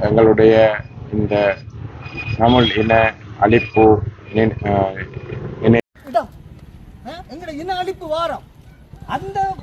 எங்களுடைய இந்த தமிழ் இன அழிப்பு இன அழிப்பு வாரம். அந்த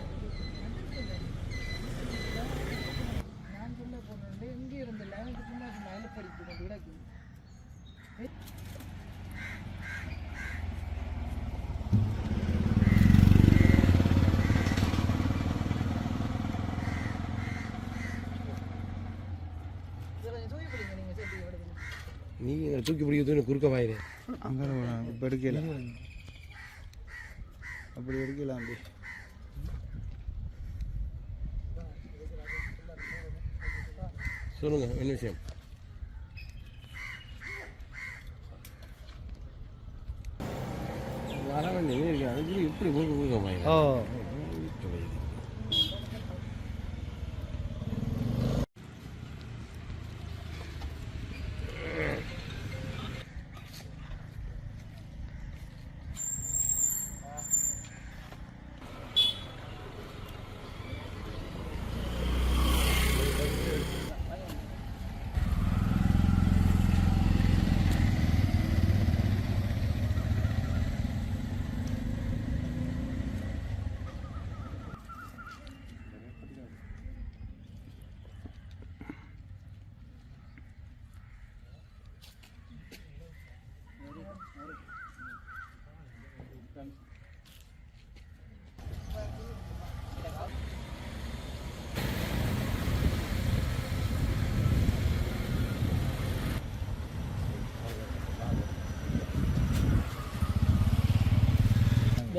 நீ தூக்கி பிடிக்கிறது குறுக்க வாயிரு அங்கே இப்போ எடுக்கல. அப்படி எடுக்கலாம் அப்படி சொல்லுங்க என்ன விஷயம்? வர வேண்டிய இருக்கு அதுக்கு இப்படி குறுக்க குறுக்க வாயிரு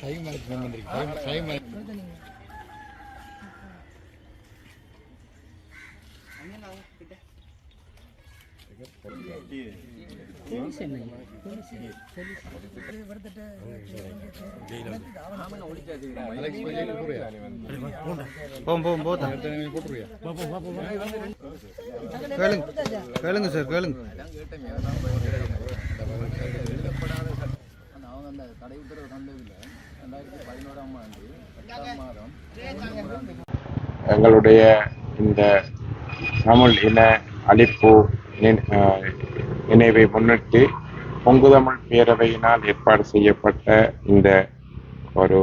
டைம் ஆயிடுச்சு டைம் டைம் போம் போம் போத்தா. போட்டுருவியா கேளுங்க கேளுங்க சார் கேளுங்க. அவங்க அந்த தடை உத்தரவு தந்ததில்லை ரெண்டாயிரத்தி பதினோராம் ஆண்டு எட்டாம் மாதம் எங்களுடைய இந்த தமிழ் இன அழிப்பு நினைவை முன்னிட்டு பொங்குதமிழ் பேரவையினால் ஏற்பாடு செய்யப்பட்ட இந்த ஒரு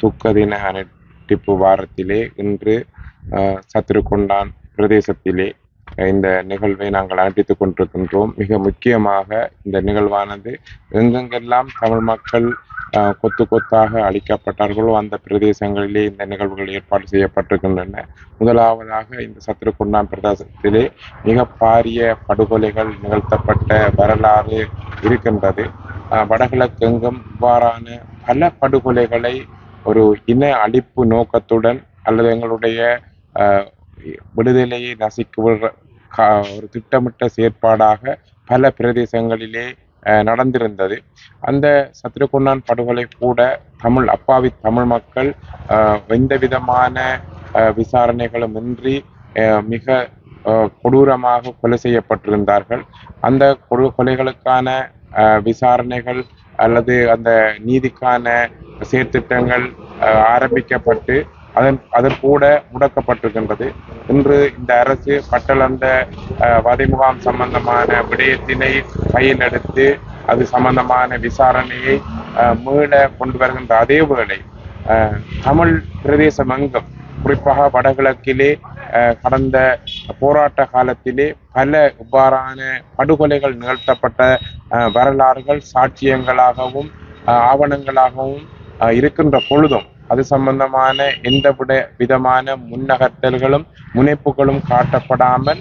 துக்க தின அனுட்டிப்பு வாரத்திலே இன்று அஹ், சத்ருகொண்டான் பிரதேசத்திலே இந்த நிகழ்வை நாங்கள் அனுப்பித்துக் கொண்டிருக்கின்றோம். மிக முக்கியமாக இந்த நிகழ்வானது எங்கெங்கெல்லாம் தமிழ் மக்கள் கொத்து கொத்தாக அழிக்கப்பட்டார்களோ அந்த பிரதேசங்களிலே இந்த நிகழ்வுகள் ஏற்பாடு செய்யப்பட்டிருக்கின்றன. முதலாவதாக இந்த சத்ருகுண்டான் பிரதேசத்திலே மிக பாரிய படுகொலைகள் நிகழ்த்தப்பட்ட வரலாறு இருக்கின்றது. வடகிழக்கெங்கும் இவ்வாறான பல படுகொலைகளை ஒரு இன அழிப்பு நோக்கத்துடன் அல்லது எங்களுடைய அஹ், விடுதலையை நசிக்குவ கா- ஒரு திட்டமிட்ட செயற்பாடாக பல பிரதேசங்களிலே அஹ், நடந்திருந்தது. அந்த சத்ருகுண்ணான் படுகொலை கூட தமிழ் அப்பாவி தமிழ் மக்கள் அஹ், எந்த விதமான அஹ், விசாரணைகளும் இன்றி அஹ், மிக அஹ், கொடூரமாக கொலை செய்யப்பட்டிருந்தார்கள். அந்த கொடு கொலைகளுக்கான அஹ், விசாரணைகள் அல்லது அந்த நீதிக்கான செயற்திட்டங்கள் அஹ், ஆரம்பிக்கப்பட்டு அதன் அதன் கூட முடக்கப்பட்டிருக்கின்றது. இன்று இந்த அரசு பட்டளந்த வதைமுகாம் சம்பந்தமான விடயத்தினை கையில் எடுத்து அது சம்பந்தமான விசாரணையை மீள கொண்டு வருகின்ற அதே வேளை தமிழ் பிரதேசம் எங்கும் குறிப்பாக வடகிழக்கிலே கடந்த போராட்ட காலத்திலே பல இவ்வாறான படுகொலைகள் நிகழ்த்தப்பட்ட வரலாறுகள் சாட்சியங்களாகவும் ஆவணங்களாகவும் இருக்கின்ற பொழுதும் அது சம்பந்தமான எந்த விதமான முன்னகர்த்தல்களும் முனைப்புகளும் காட்டப்படாமல்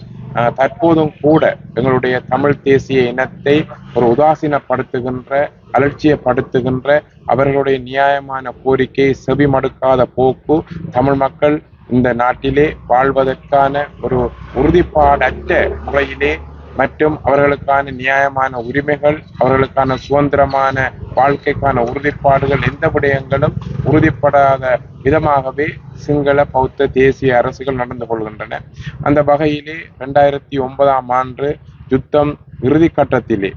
தற்போதும் கூட எங்களுடைய தமிழ் தேசிய இனத்தை ஒரு உதாசீனப்படுத்துகின்ற அலட்சியப்படுத்துகின்ற அவர்களுடைய நியாயமான கோரிக்கை செவிமடுக்காத போக்கு தமிழ் மக்கள் இந்த நாட்டிலே வாழ்வதற்கான ஒரு உறுதிப்பாடற்ற முறையிலே மற்றும் அவர்களுக்கான நியாயமான உரிமைகள் அவர்களுக்கான சுதந்திரமான வாழ்க்கைக்கான உறுதிப்பாடுகள் எந்த விடயங்களும் உறுதிப்படாத விதமாகவே சிங்கள பௌத்த தேசிய அரசுகள் நடந்து கொள்கின்றன. அந்த வகையிலே ரெண்டாயிரத்தி ஒன்பதாம் ஆண்டு யுத்தம் இறுதி கட்டத்திலே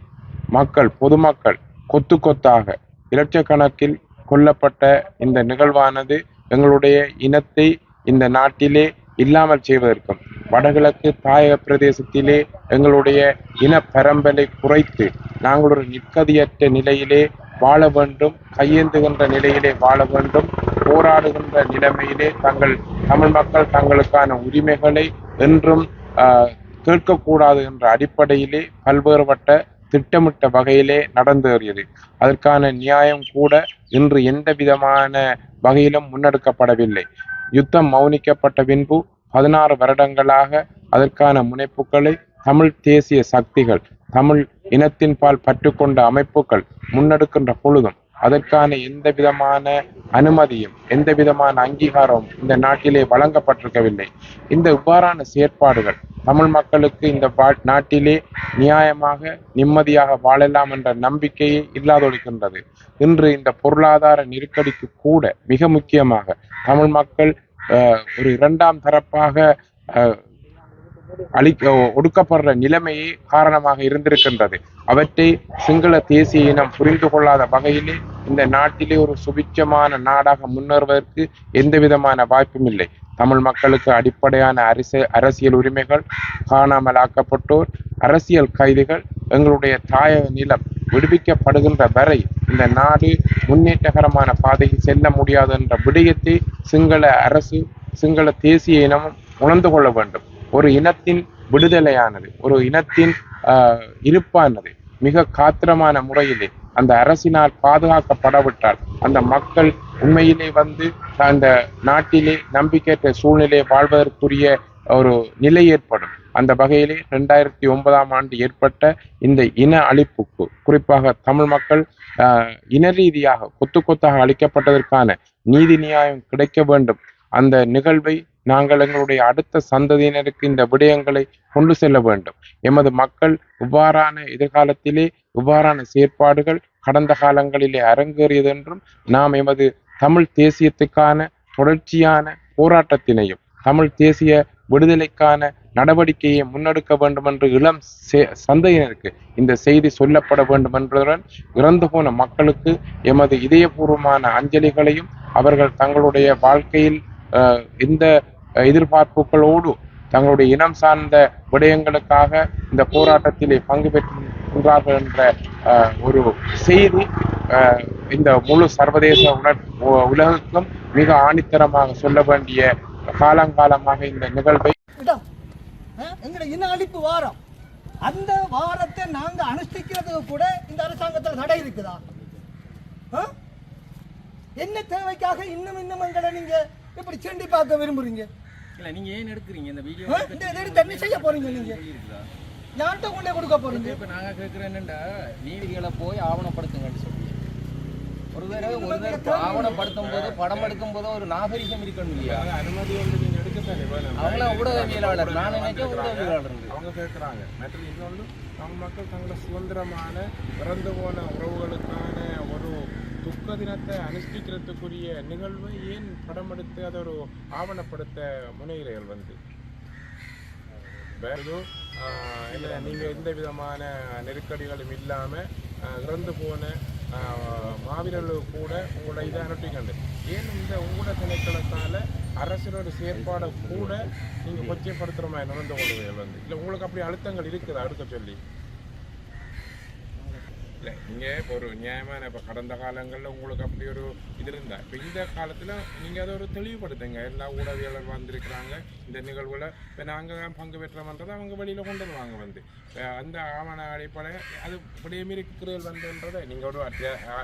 மக்கள் பொதுமக்கள் கொத்து கொத்தாக இலட்சக்கணக்கில் கொல்லப்பட்ட இந்த நிகழ்வானது எங்களுடைய இனத்தை இந்த நாட்டிலே இல்லாமல் செய்வதற்கும் வடகிழக்கு தாயக பிரதேசத்திலே எங்களுடைய இன பரம்பலை குறைத்து நாங்கள் ஒரு நிற்கதியற்ற நிலையிலே வாழ வேண்டும் கையேந்துகின்ற நிலையிலே வாழ வேண்டும் போராடுகின்ற நிலைமையிலே தங்கள் தமிழ் மக்கள் தங்களுக்கான உரிமைகளை என்றும் ஆஹ், கேட்கக்கூடாது என்ற அடிப்படையிலே பல்வேறுபட்ட திட்டமிட்ட வகையிலே நடந்தேறியது. அதற்கான நியாயம் கூட இன்று எந்த விதமான வகையிலும் முன்னெடுக்கப்படவில்லை. யுத்தம் மௌனிக்கப்பட்ட பின்பு பதினாறு வருடங்களாக அதற்கான முனைப்புகளை தமிழ் தேசிய சக்திகள் தமிழ் இனத்தின்பால் பற்றுக்கொண்ட அமைப்புகள் முன்னெடுக்கின்ற பொழுதும் அதற்கான எந்த விதமான அனுமதியும் எந்த விதமான அங்கீகாரமும் இந்த நாட்டிலே வழங்கப்பட்டிருக்கவில்லை. இந்த இவ்வாறான செயற்பாடுகள் தமிழ் மக்களுக்கு இந்த நாட்டிலே நியாயமாக நிம்மதியாக வாழலாம் என்ற நம்பிக்கையே இல்லாதொழிக்கின்றது. இன்று இந்த பொருளாதார நெருக்கடிக்கு கூட மிக முக்கியமாக தமிழ் மக்கள் ஒரு இரண்டாம் தரப்பாக அஹ், ஒடுக்கப்படுற நிலைமையே காரணமாக இருந்திருக்கின்றது. அவற்றை சிங்கள தேசிய இனம் புரிந்து கொள்ளாத வகையிலே இந்த நாட்டிலே ஒரு சுபிச்சமான நாடாக முன்னேறுவதற்கு எந்த விதமான வாய்ப்பும் இல்லை. தமிழ் மக்களுக்கு அடிப்படையான அரச அரசியல் உரிமைகள் காணாமல் ஆக்கப்பட்டோர் அரசியல் கைதிகள் எங்களுடைய தாயக நிலம் விடுவிக்கப்படுகின்ற வரை இந்த நாடு முன்னேற்றகரமான பாதையில் செல்ல முடியாது என்ற விடயத்தை சிங்கள அரசு சிங்கள தேசிய இனமும் உணர்ந்து கொள்ள வேண்டும். ஒரு இனத்தின் விடுதலையானது ஒரு இனத்தின் ஆஹ், இருப்பானது மிக காத்திரமான முறையிலே அந்த அரசினால் பாதுகாக்கப்படவிட்டால் அந்த மக்கள் உண்மையிலே வந்து அந்த நாட்டிலே நம்பிக்கையற்ற சூழ்நிலை வாழ்வதற்குரிய ஒரு நிலை ஏற்படும். அந்த வகையிலே ரெண்டாயிரத்தி ஒன்பதாம் ஆண்டு ஏற்பட்ட இந்த இன அழிப்புக்கு குறிப்பாக தமிழ் மக்கள் ஆஹ், இன ரீதியாக கொத்து கொத்தாக அளிக்கப்பட்டதற்கான நீதி நியாயம் கிடைக்க வேண்டும். அந்த நிகழ்வை நாங்கள் எங்களுடைய அடுத்த சந்ததியினருக்கு இந்த விடயங்களை கொண்டு செல்ல வேண்டும். எமது மக்கள் இவ்வாறான எதிர்காலத்திலே இவ்வாறான செயற்பாடுகள் கடந்த காலங்களிலே அரங்கேறியதென்றும் நாம் எமது தமிழ் தேசியத்துக்கான தொடர்ச்சியான போராட்டத்தினையும் தமிழ் தேசிய விடுதலைக்கான நடவடிக்கையை முன்னெடுக்க வேண்டும் என்று இளம் சந்தையினருக்கு இந்த செய்தி சொல்லப்பட வேண்டும் என்பதுடன் இறந்து போன மக்களுக்கு எமது இதயபூர்வமான அஞ்சலிகளையும் அவர்கள் தங்களுடைய வாழ்க்கையில் அஹ், இந்த எதிர்பார்ப்புகளோடு தங்களுடைய இனம் சார்ந்த விடயங்களுக்காக இந்த போராட்டத்திலே பங்கு பெற்றார்கள் என்ற அஹ், ஒரு செய்தி அஹ், இந்த முழு சர்வதேச உணர் உ- உலகுக்கும் மிக ஆணித்தரமாக சொல்ல வேண்டிய காலங்காலமாக இந்த நிகழ்வை எங்கட இன அழிப்பு வாரம். அந்த வாரத்தை நாங்க அனுஷ்டிக்கிறதுக்கு கூட இந்த அரசாங்கத்துல தடை இருக்குதா? என்ன தேவைக்காக இன்னும் இன்னும் எங்களை நீங்க இப்படி செண்டி பார்க்க விரும்புறீங்க? இல்ல நீங்க ஏன் எடுக்கிறீங்க இந்த வீடியோ? இந்த எடுத்து என்ன செய்ய போறீங்க நீங்க. யார்கிட்ட கொண்டே கொடுக்க போறீங்க? இப்ப நாங்க கேட்கிறேன் என்னண்டா? நீதிகளை போய் ஆவணப்படுத்துங்கன்னு ஒருவேளை ஒருவேளை ஆவணப்படுத்தும் போது படம் எடுக்கும் போதோ ஒரு நாகரிகம் இருக்கணும் இல்லையா? அனுமதி வந்து நீங்க எடுக்கத்தானே வேணும் ஊடகவியலாளர். நான் நினைச்சேன் ஊடகவியலாளர் அவங்க கேட்குறாங்க மற்ற இன்னொன்று தமிழ் மக்கள் தங்களை சுதந்திரமான பிறந்து போன உறவுகளுக்கான ஒரு துக்க தினத்தை அனுஷ்டிக்கிறதுக்குரிய நிகழ்வை ஏன் படம் எடுத்து அதை ஒரு ஆவணப்படுத்த முனைகிறீர்கள் வந்து? வேறு இல்லை நீங்கள் எந்த விதமான நெருக்கடிகளும் இல்லாமல் இறந்து போன ஆஹ், கூட உங்களோட இதை அனுப்பிக்கண்டு ஏன் இந்த உங்களோட திணைக்களத்தால் அரசினோட செயற்பாடை கூட நீங்கள் கொச்சைப்படுத்துகிற மாதிரி நடந்து கொள்வீர்கள் வந்து? இல்லை உங்களுக்கு அப்படி அழுத்தங்கள் இருக்குதா? அடுக்க சொல்லி. இல்லை நீங்கள் இப்போ ஒரு நியாயமான இப்போ கடந்த காலங்களில் உங்களுக்கு அப்படி ஒரு இது இருந்தால் இப்போ இந்த காலத்தில் நீங்கள் அதை ஒரு தெளிவுபடுத்துங்க எல்லா ஊடகவியலர் வந்திருக்கிறாங்க இந்த நிகழ்வில் இப்போ நாங்கள் பங்கு பெற்றோம்ன்றதை அவங்க வெளியில் கொண்டு வருவாங்க வந்து அந்த ஆவண அடிப்படை அது இப்படியே மீறி குறுதல் வந்துன்றதை நீங்கள் ஒரு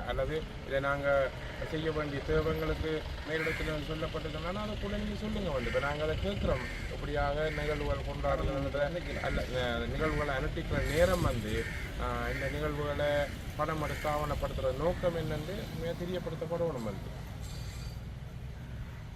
அல்லது இதை நாங்கள் செய்ய வேண்டிய தேவைங்களுக்கு மேலிடத்தில் சொல்லப்பட்டதுன்னா அதை கூட நீங்கள் சொல்லுங்கள் வந்து இப்போ நாங்கள் அதை கேட்குறோம் இப்படியாக நிகழ்வுகள் கொண்டாடுகின்ற அல்ல நிகழ்வுகளை அனுஷ்டிக்கிற நேரம் வந்து இந்த நிகழ்வுகளை பணம் எடுத்து ஆவணப்படுத்துகிற நோக்கம் என்னென்று மிக தெரியப்படுத்தப்படணும் வந்து.